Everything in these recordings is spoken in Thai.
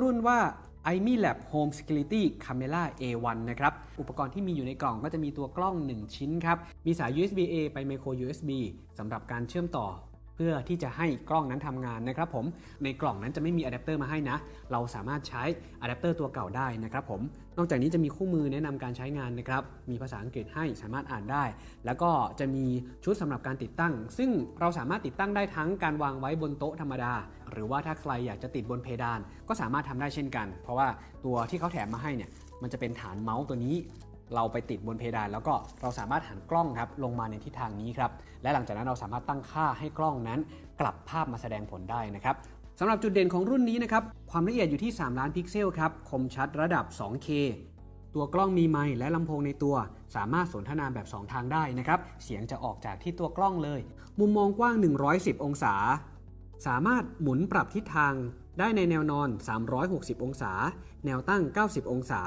รุ่นว่า iMi Lab Home Security Camera A1 นะครับ อุปกรณ์ที่มีอยู่ในกล่องก็จะมีตัวกล้อง 1 ชิ้นครับ มีสาย USB A ไป Micro USB สำหรับการเชื่อมต่อ พื่อที่จะให้กล้องนั้นทำงานนะครับผมในกล่องนั้นจะไม่มีอะแดปเตอร์มาให้นะ เราสามารถใช้อะแดปเตอร์ตัวเก่าได้นะครับผมนอกจากนี้จะมีคู่มือแนะนำการใช้งานนะครับมีภาษาอังกฤษให้สามารถอ่านได้ แล้วก็จะมีชุดสำหรับการติดตั้ง ซึ่งเราสามารถติดตั้งได้ทั้งการวางไว้บนโต๊ะธรรมดา หรือว่าถ้าใครอยากจะติดบนเพดาน ก็สามารถทำได้เช่นกัน เพราะว่าตัวที่เขาแถมมาให้เนี่ยมันจะเป็นฐานเมาส์ตัวนี้ เราไปติดบนเพดาน แล้วก็เราสามารถหันกล้องครับลงมาในทิศทางนี้ครับและหลังจากนั้นเราสามารถตั้งค่าให้กล้องนั้นกลับภาพมาแสดงผลได้นะครับสำหรับจุดเด่นของรุ่นนี้นะครับความละเอียดอยู่ที่ 3 ล้านพิกเซลครับคมชัดระดับ 2K ตัวกล้องมีไมค์และลำโพงในตัว สามารถสนทนาแบบ 2 ทางได้นะครับ เสียงจะออกจากที่ตัวกล้องเลย มุมมองกว้าง 110 องศา สามารถหมุนปรับทิศทางได้ในแนวนอน 360 องศา แนวตั้ง 90 องศา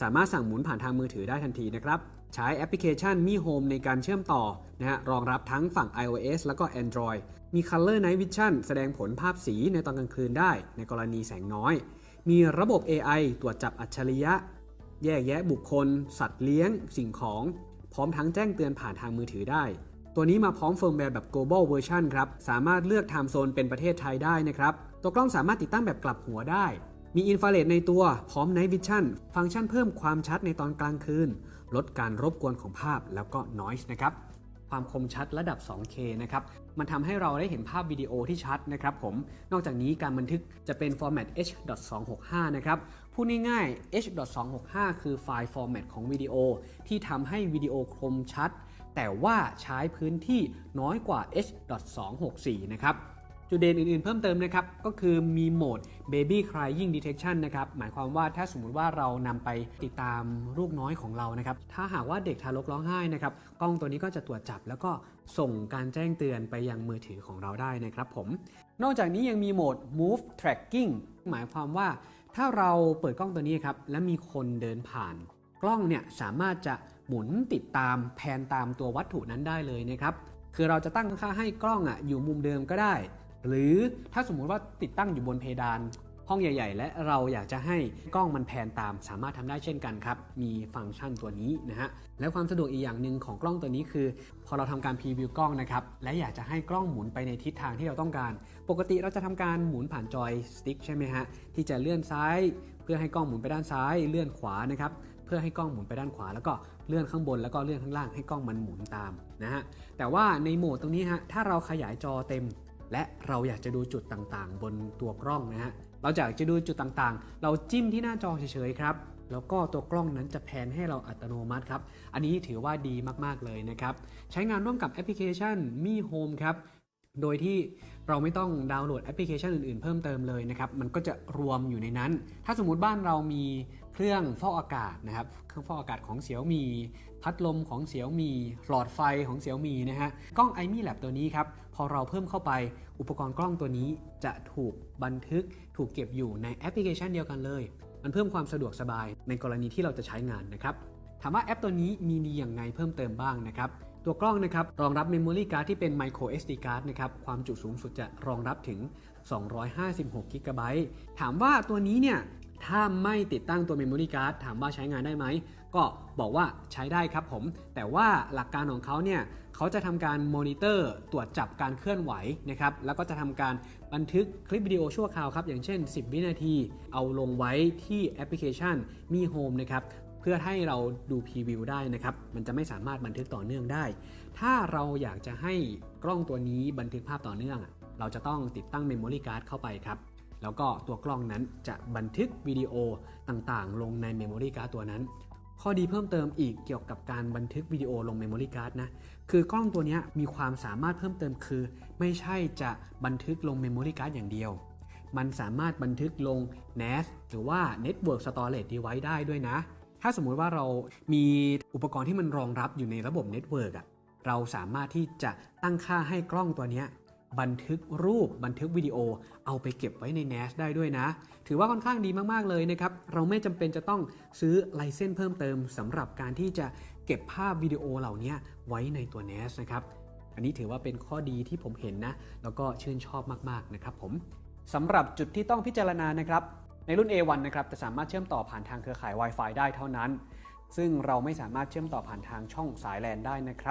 สามารถสั่งหมุนผ่านทางมือถือได้ทันทีนะครับ ใช้แอปพลิเคชัน Mi Home ในการเชื่อมต่อนะฮะรองรับทั้งฝั่ง iOS แล้วก็ Android มี Color Night Vision แสดงผลภาพสีในตอนกลางคืนได้ ในกรณีแสงน้อย มีระบบ AI ตรวจจับอัจฉริยะ แยกแยะบุคคล สัตว์เลี้ยง สิ่งของ พร้อมทั้งแจ้งเตือนผ่านทางมือถือได้ ตัวนี้มาพร้อมเฟิร์มแวร์แบบ global version ครับ สามารถเลือก time zone เป็นประเทศไทยได้นะครับ ตัวกล้องสามารถติดตั้งแบบกลับหัวได้ มีอินฟราเรดในตัว พร้อม Night Vision ฟังก์ชันเพิ่มความชัดในตอนกลางคืน ลดการรบกวนของภาพแล้วก็ noise นะครับ ความคมชัดระดับ 2K นะครับ มันทำให้เราได้เห็นภาพวิดีโอที่ชัดนะครับผม นอกจากนี้การบันทึกจะเป็น format H.265 นะครับ พูดง่ายๆ H.265 คือไฟล์ format ของวิดีโอ ที่ทำให้วิดีโอคมชัด แต่ว่าใช้พื้นที่น้อยกว่า H.264 นะครับ จุดเด่นอื่นๆเพิ่มเติมนะครับ ก็คือมีโหมด baby crying detection นะครับ หมายความว่าถ้าสมมุติว่าเรานำไปติดตามลูกน้อยของเรานะครับ ถ้าหากว่าเด็กทารกร้องไห้นะครับ กล้องตัวนี้ก็จะตรวจจับแล้วก็ส่งการแจ้งเตือนไปยังมือถือของเราได้นะครับผม นอกจากนี้ยังมีโหมด move tracking หมายความว่าถ้าเราเปิดกล้องตัวนี้ครับ และมีคนเดินผ่าน กล้องเนี่ยสามารถจะหมุนติดตามแผนตามตัววัตถุนั้นได้เลยนะครับ คือเราจะตั้งค่าให้กล้องอะอยู่มุมเดิมก็ได้ หรือถ้าสมมุติว่าติดตั้งอยู่บนเพดานห้องใหญ่ ๆ และเราอยากจะให้กล้องมันแพนตาม สามารถทำได้เช่นกันครับ มีฟังก์ชันตัวนี้นะฮะ และความสะดวกอีกอย่างหนึ่งของกล้องตัวนี้คือ พอเราทำการพรีวิวกล้องนะครับ และอยากจะให้กล้องหมุนไปในทิศทางที่เราต้องการ ปกติเราจะทำการหมุนผ่านจอยสติ๊กใช่ไหมฮะ ที่จะเลื่อนซ้าย เพื่อให้กล้องหมุนไปด้านซ้าย เลื่อนขวานะครับเพื่อให้กล้องหมุนไปด้านขวา แล้วก็เลื่อนข้างบนแล้วก็เลื่อนข้างล่างให้กล้องมันหมุนตามนะฮะ แต่ว่าในโหมดตรงนี้ฮะ ถ้าเราขยายจอเต็ม และเราอยากจะดูจุดต่างๆ บนตัวกล้องนะฮะ เราอยากจะดูจุดต่างๆ เราจิ้มที่หน้าจอเฉยๆครับ แล้วก็ตัวกล้องนั้นจะแพนให้เราอัตโนมัติครับ อันนี้ถือว่าดีมากๆเลยนะครับ ใช้งานร่วมกับแอปพลิเคชัน Mi Home ครับ โดยที่เราไม่ต้องดาวน์โหลดแอปพลิเคชันอื่นๆ เพิ่มเติมเลยนะครับ มันก็จะรวมอยู่ในนั้น ถ้าสมมุติบ้านเรามีเครื่องฟอกอากาศนะครับ เครื่องฟอกอากาศของเสี่ยวมี พัดลมของเสี่ยวมี หลอดไฟของเสี่ยวมีนะฮะ กล้อง iMi Lab ตัวนี้ครับ พอเราเพิ่มเข้าไป อุปกรณ์กล้องตัวนี้จะถูกบันทึก ถูกเก็บอยู่ในแอปพลิเคชันเดียวกันเลย มันเพิ่มความสะดวกสบายในกรณีที่เราจะใช้งานนะครับ ถามว่าแอปตัวนี้มีดีอย่างไรเพิ่มเติมบ้างนะครับ ตัวกล้องนะครับรองรับ Memory Card ที่เป็น Micro SD Card นะครับความจุสูงสุดจะรองรับถึง 256 g b ถามว่าตัวนี้เนี่ยถ้าไม่ติดตั้งตัว Memory Card ถามว่าใช้งานได้ไหม ก็บอกว่าใช้ได้ครับผม แต่ว่าหลักการของเขาเนี่ยเขาจะทำการมอนิเตอร์ตรวจจับการเคลื่อนไหวนะครับแล้วก็จะทำการบันทึกคลิปวิดีโอชั่วคราวครับ อย่างเช่น 10 วินาที เอาลงไว้ที่แอปพลิเคชัน Mi Home นะครับ เพื่อให้เราดูพรีวิวได้นะครับ มันจะไม่สามารถบันทึกต่อเนื่องได้ ถ้าเราอยากจะให้กล้องตัวนี้บันทึกภาพต่อเนื่อง เราจะต้องติดตั้ง Memory Card เข้าไปครับ แล้วก็ตัวกล้องนั้นจะบันทึกวิดีโอต่างๆ ลงใน Memory Card ตัวนั้น ข้อดีเพิ่มเติมอีกเกี่ยวกับการบันทึกวิดีโอลง Memory Card นะ คือกล้องตัวนี้มีความสามารถเพิ่มเติมคือ ไม่ใช่จะบันทึกลง Memory Card อย่างเดียวมันสามารถบันทึกลง NAS หรือว่า Network Storage Device ได้ด้วยนะ ถ้าสมมุติว่าเรามีอุปกรณ์ที่มันรองรับอยู่ในระบบ Network อะเราสามารถที่จะตั้งค่าให้กล้องตัวนี้บันทึกรูปบันทึกวิดีโอ เอาไปเก็บไว้ใน NAS ได้ด้วยนะ ถือว่าค่อนข้างดีมาก ๆ เลยนะครับ เราไม่จำเป็นจะต้องซื้อไลเซนส์เพิ่มเติมสำหรับการที่จะเก็บภาพวิดีโอเหล่านี้ไว้ในตัว NAS นะครับ อันนี้ถือว่าเป็นข้อดีที่ผมเห็นนะ แล้วก็ชื่นชอบมาก ๆ นะครับผมสำหรับจุดที่ต้องพิจารณานะครับ ในรุ่น A1 นะครับจะสามารถเชื่อมต่อผ่านทางเครือข่าย Wi-Fi ได้เท่านั้น ซึ่งเราไม่สามารถเชื่อมต่อผ่านทางช่องสายแลนได้นะครับ